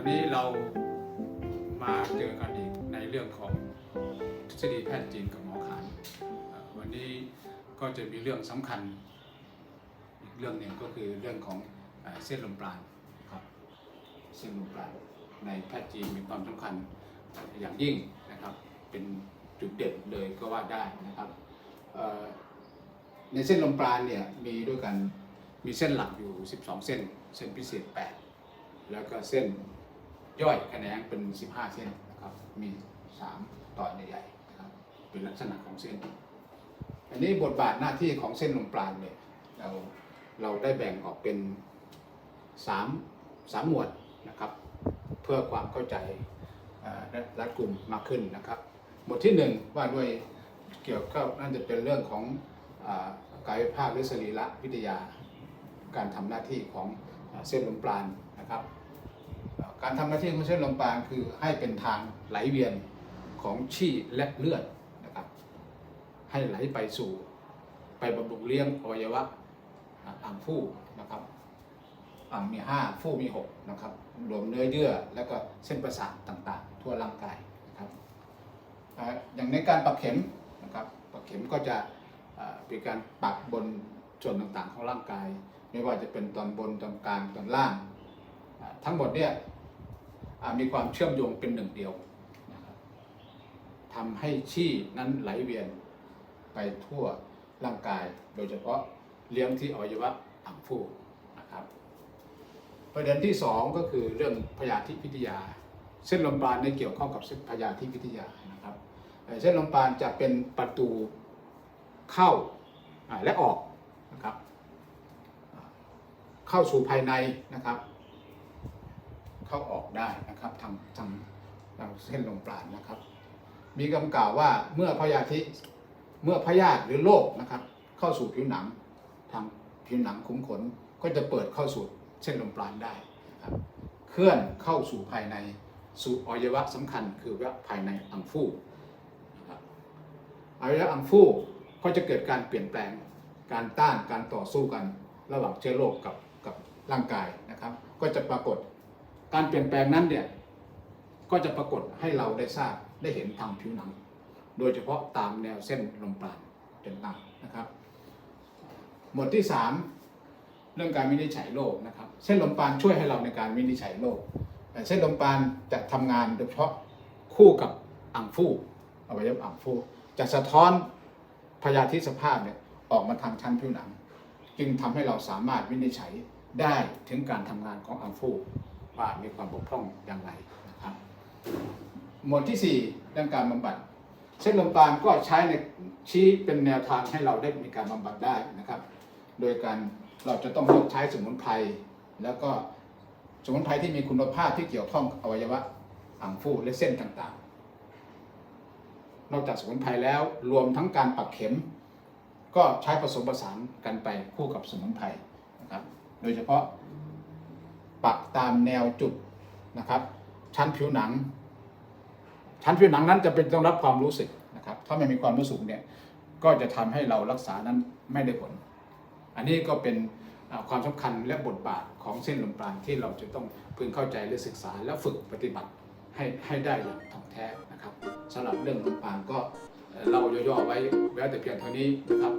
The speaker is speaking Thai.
วันนี้เรามาเจอกันอีกในเรื่องของทฤษฎีแพทย์จีนกับหมอขานวันนี้ก็จะมีเรื่องสำคัญอีกเรื่องหนึ่งก็คือเรื่องของเส้นลมปราณครับเส้นลมปราณในแพทย์จีนมีความสำคัญอย่างยิ่งนะครับเป็นจุดเด่นเลยก็ว่าได้นะครับในเส้นลมปราณเนี่ยมีด้วยกันมีเส้นหลักอยู่ 12 เส้น เส้นพิเศษ 8 แล้วก็เส้น ย่อยแขนงเป็น 15 เส้นนะครับ มี 3 ตอนใหญ่ๆนะครับ เป็นลักษณะของเส้น อันนี้บทบาทหน้าที่ของเส้นลมปราณเนี่ย เราเราได้แบ่งออกเป็นสามสามหมวดนะครับ เพื่อความเข้าใจและรัดกลุ่มมากขึ้นนะครับ หมวดที่หนึ่งว่าด้วยเกี่ยวกับน่าจะเป็นเรื่องของอกายภาพหรือสรีระวิทยา การทำหน้าที่ของเส้นลมปราณนะครับ การทำหน้าที่ของเส้นลมปาณคือให้เป็นทางไหลเวียนของชีและเลือดนะครับ ให้ไหลไปสู่ไปบำรุงเลี้ยงอวัยวะอ่างฟู่นะครับอ่างมีห้าฟู่มีหกนะครับรวมเนื้อเยื่อแล้วก็เส้นประสาทต่างๆ ทั่วร่างกายนะครับอย่างในการปักเข็มนะครับปักเข็มก็จะเป็นการปักบนส่วนต่างๆ ของร่างกาย ไม่ว่าจะเป็นตอนบนตอนกลางตอนล่าง ทั้งหมดเนี่ย มีความเชื่อมโยงเป็นหนึ่งเดียวนะครับทำให้ชี่นั้นไหลเวียนไปทั่วร่างกาย โดยเฉพาะเลี้ยงที่อวัยวะอ่างฟูนะครับ ประเด็นที่สองก็คือเรื่องพยาธิพิทยา เส้นลมปราณในเกี่ยวข้องกับเส้นพยาธิพิทยานะครับ เส้นลมปราณจะเป็นประตูเข้าและออกนะครับ เข้าสู่ภายในนะครับ เข้าออกได้นะครับทางทางทาเส้นลมปราณนะครับ มีคำกล่าวว่าเมื่อพยาธิเมื่อพยาธิหรือโรคนะครับ เข้าสู่ผิวหนังทางผิวหนังคุ้มขนก็จะเปิดเข้าสู่เส้นลมปราณได้นะครับเคลื่อนเข้าสู่ภายในสู่อวัยวะสำคัญคือว่าภายในอังฟูนะครับอวัยวะอังฟูก็จะเกิดการเปลี่ยนแปลงการต้านการต่อสู้กัน ระหว่างเชื้อโรคกับกับร่างกายนะครับ ก็จะปรากฏ การเปลี่ยนแปลงนั้นเนี่ยก็จะปรากฏให้เราได้ทราบได้เห็นทางผิวหนัง โดยเฉพาะตามแนวเส้นลมปราณต่างนะครับ หมวดที่ 3 เรื่องการวินิจฉัยโรคนะครับ เส้นลมปราณช่วยให้เราในการวินิจฉัยโรคแต่เส้นลมปราณจะทำงานโดยเฉพาะคู่กับอ่างฟูอวัยวะอ่างฟูจะสะท้อนพยาธิสภาพเนี่ยออกมาทางชั้นผิวหนัง จึงทำให้เราสามารถวินิจฉัยได้ถึงการทำงานของอ่างฟู ว่ามีความบกพร่องอย่างไรนะครับหมวดที่ 4 เรื่องการบำบัดเส้นลมปราณก็ใช้ในชี้เป็นแนวทางให้เราได้มีการบำบัดได้นะครับ โดยการเราจะต้องเลือกใช้สมุนไพรแล้วก็สมุนไพรที่มีคุณภาพที่เกี่ยวข้องอวัยวะอ่างฟูและเส้นต่างๆ นอกจากสมุนไพรแล้วรวมทั้งการปักเข็ม ก็ใช้ผสมผสานกันไปคู่กับสมุนไพรนะครับ โดยเฉพาะ ปักตามแนวจุดนะครับ ชั้นผิวหนัง ชั้นผิวหนังนั้นจะเป็นต้องรับความรู้สึกนะครับ ถ้าไม่มีความรู้สึกเนี่ยก็จะทำให้เรารักษานั้นไม่ได้ผล อันนี้ก็เป็นความสำคัญและบทบาทของเส้นลมปราณที่เราจะต้องพึงเข้าใจและศึกษาและฝึกปฏิบัติให้ให้ได้อย่างถ่องแท้นะครับสำหรับเรื่องลมปราณก็เอ่อเราย่อๆไว้แล้วแต่เพียงเท่านี้นะครับ